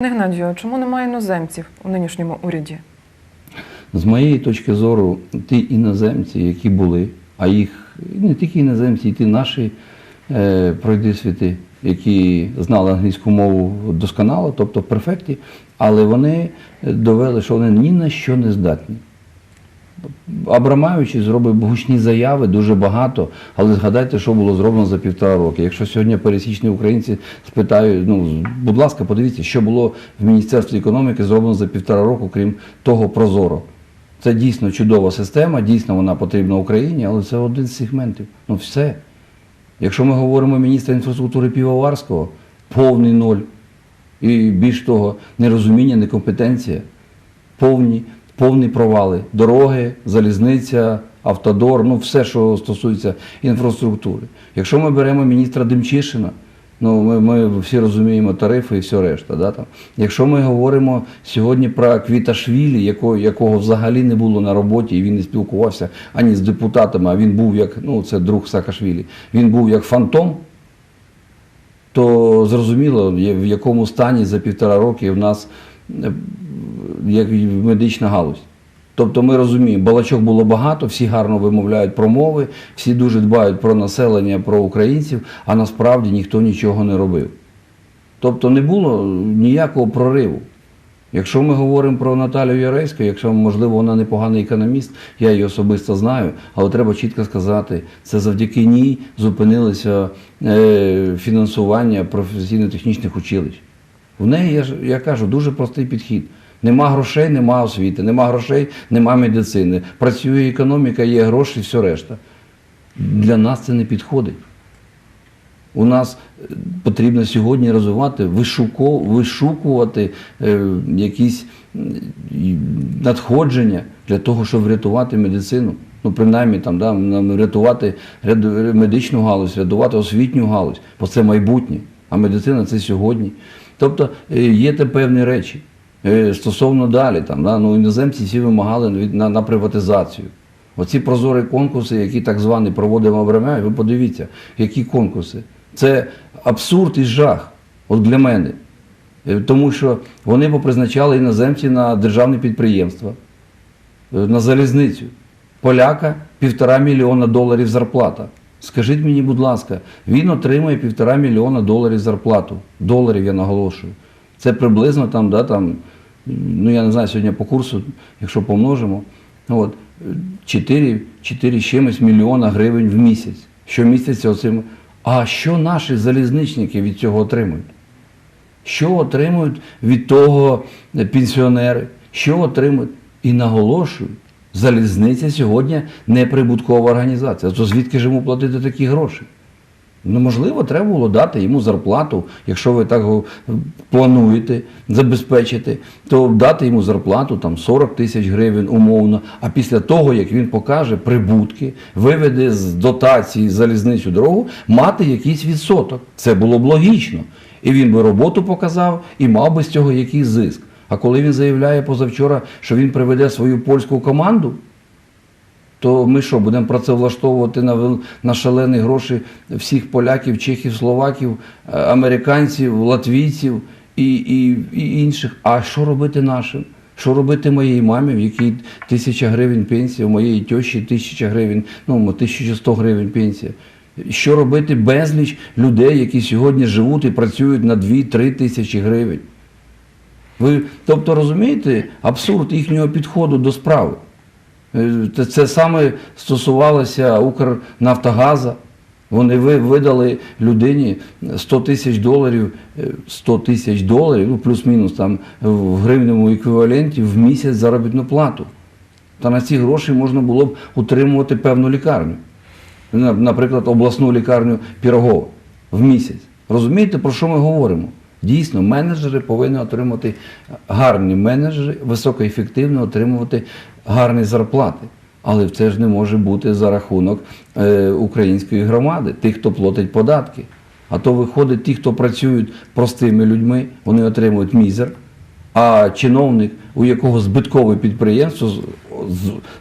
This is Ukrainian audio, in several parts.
Пане Геннадію, чому немає іноземців у нинішньому уряді? З моєї точки зору, ті іноземці, які були, а їх не тільки іноземці, і ті наші е, пройдисвіти, які знали англійську мову досконало, тобто перфекті, але вони довели, що вони ні на що не здатні. Абрамавич зробив гучні заяви дуже багато, але згадайте, що було зроблено за півтора роки. Якщо сьогодні пересічні українці спитають, ну будь ласка, подивіться, що було в Міністерстві економіки зроблено за півтора року, крім того прозоро. Це дійсно чудова система, дійсно вона потрібна Україні, але це один з сегментів. Ну все. Якщо ми говоримо міністра інфраструктури Півоварського, повний ноль. І більш того, нерозуміння, некомпетенція, повні, повні провали. Дороги, залізниця, автодор, ну все, що стосується інфраструктури. Якщо ми беремо міністра Демчишина, ну ми, ми всі розуміємо тарифи і все решта. Да, там. Якщо ми говоримо сьогодні про Квіташвілі, якого, якого взагалі не було на роботі, і він не спілкувався ані з депутатами, а він був як, ну це друг Саакашвілі, він був як фантом, то зрозуміло, в якому стані за півтора роки в нас е, як медична галузь. Тобто ми розуміємо, балачок було багато, всі гарно вимовляють промови, всі дуже дбають про населення, про українців, а насправді ніхто нічого не робив. Тобто не було ніякого прориву. Якщо ми говоримо про Наталію Ярейську, якщо можливо вона непоганий економіст, я її особисто знаю, але треба чітко сказати, це завдяки ній зупинилося е, фінансування професійно-технічних училищ. В неї, я, я кажу, дуже простий підхід. Нема грошей, нема освіти, нема грошей, нема медицини. Працює економіка, є гроші, все решта. Для нас це не підходить. У нас е, потрібно сьогодні розвивати, вишукувати е, якісь надходження для того, щоб врятувати медицину. Ну, принаймні, там, да, врятувати медичну галузь, рятувати освітню галузь, бо це майбутнє, а медицина це сьогодні. Тобто е, є те певні речі. Е, Стосовно далі, там, да, ну, іноземці всі вимагали на, на приватизацію. Оці прозорі конкурси, які так звані проводимо Абрамяєв, ви подивіться, які конкурси. Це абсурд і жах от для мене. Е, Тому що вони попризначали іноземці на державні підприємства, е, на залізницю. Поляка півтора мільйона доларів зарплата. Скажіть мені, будь ласка, він отримує півтора мільйона доларів зарплату. Доларів я наголошую. Це приблизно там, да, там, ну я не знаю, сьогодні по курсу, якщо помножимо, от, 4, 4 з чимось мільйона гривень в місяць. Щомісяця оцим. А що наші залізничники від цього отримують? Що отримують від того е, пенсіонери? Що отримують? І наголошую, залізниця сьогодні неприбуткова організація. То звідки ж йому платити такі гроші? Ну, можливо, треба було дати йому зарплату, якщо ви так плануєте забезпечити, то дати йому зарплату там 40 тисяч гривень умовно, а після того, як він покаже прибутки, виведе з дотації залізничну дорогу, мати якийсь відсоток. Це було б логічно. І він би роботу показав і мав би з цього якийсь зиск. А коли він заявляє позавчора, що він приведе свою польську команду, то ми що, будемо працевлаштовувати на, на шалені гроші всіх поляків, чехів, словаків, е, американців, латвійців і, і, і інших. А що робити нашим? Що робити моїй мамі, в якій тисяча гривень пенсія, у моєї тещі тисяча гривень, ну 1100 гривень пенсія. Що робити безліч людей, які сьогодні живуть і працюють на 2-3 тисячі гривень? Ви, тобто розумієте абсурд їхнього підходу до справи. Е, Це, саме стосувалося Укрнафтогаза. Вони видали людині 100 тисяч доларів, е, 100 тисяч доларів, ну плюс-мінус там в гривневому еквіваленті в місяць заробітну плату. Та на ці гроші можна було б утримувати певну лікарню. Наприклад, обласну лікарню Пірогова в місяць. Розумієте, про що ми говоримо? Дійсно, менеджери повинні отримати гарні менеджери, високоефективно отримувати гарні зарплати. Але це ж не може бути за рахунок е, української громади, тих, хто платить податки. А то виходить, ті, хто працюють простими людьми, вони отримують мізер, а чиновник, у якого збиткове підприємство,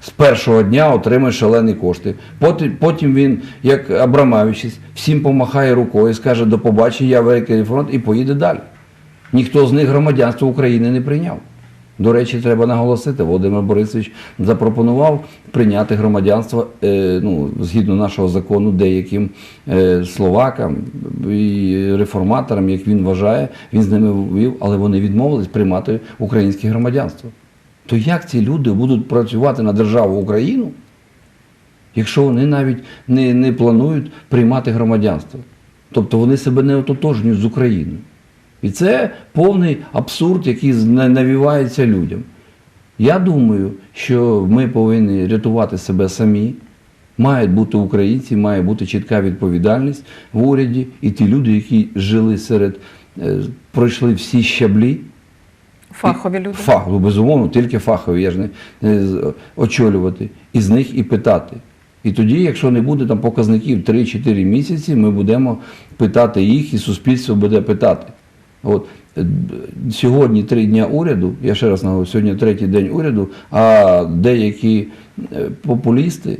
з, першого дня отримує шалені кошти. Потім, потім він, як Абрамавичіс, всім помахає рукою, скаже до побачення, я великий фронт і поїде далі. Ніхто з них громадянство України не прийняв. До речі, треба наголосити, Володимир Борисович запропонував прийняти громадянство е, ну, згідно нашого закону деяким е, словакам і реформаторам, як він вважає, він з ними вів, але вони відмовились приймати українське громадянство. То як ці люди будуть працювати на державу Україну, якщо вони навіть не, не планують приймати громадянство? Тобто вони себе не ототожнюють з Україною. І це повний абсурд, який навівається людям. Я думаю, що ми повинні рятувати себе самі. Мають бути українці, має бути чітка відповідальність в уряді. І ті люди, які жили серед, е, пройшли всі щаблі, Фахові люди. Фах, ну, безумовно, тільки фахові, я ж не, не очолювати, і з них і питати. І тоді, якщо не буде там показників 3-4 місяці, ми будемо питати їх, і суспільство буде питати. От е, сьогодні три дня уряду, я ще раз наголошую, сьогодні третій день уряду, а деякі е, популісти,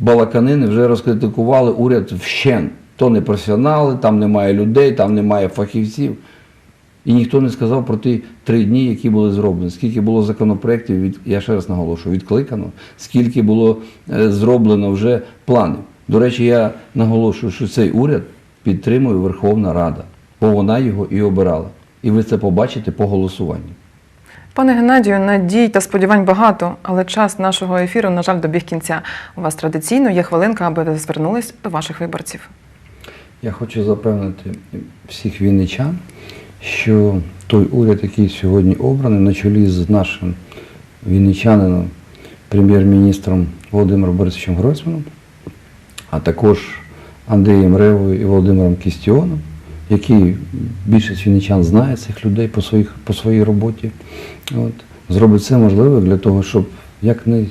балаканини вже розкритикували уряд вщен. То не професіонали, там немає людей, там немає фахівців. І ніхто не сказав про ті три дні, які були зроблені. Скільки було законопроєктів, від, я ще раз наголошую, відкликано, скільки було е, зроблено вже планів. До речі, я наголошую, що цей уряд підтримує Верховна Рада, бо вона його і обирала. І ви це побачите по голосуванню. Пане Геннадію, надій та сподівань багато, але час нашого ефіру, на жаль, добіг кінця. У вас традиційно є хвилинка, аби ви звернулись до ваших виборців. Я хочу запевнити всіх вінничан, що той уряд, який сьогодні обраний, на чолі з нашим вінничанином, прем'єр-міністром Володимиром Борисовичем Гройсманом, а також Андрієм Ревою і Володимиром Кістіоном, які більшість вінничан знає цих людей по, своїх, по своїй роботі, от, зробить все можливе для того, щоб як най,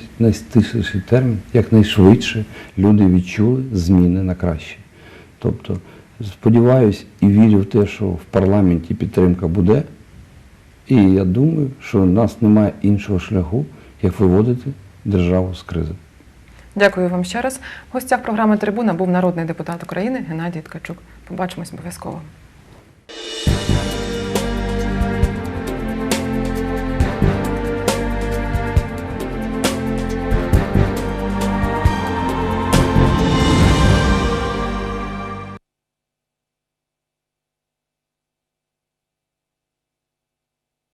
термін, якнайшвидше люди відчули зміни на краще. Тобто, сподіваюся і вірю в те, що в парламенті підтримка буде. І я думаю, що в нас немає іншого шляху, як виводити державу з кризи. Дякую вам ще раз. В гостях програми Трибуна був народний депутат України Геннадій Ткачук. Побачимось обов'язково.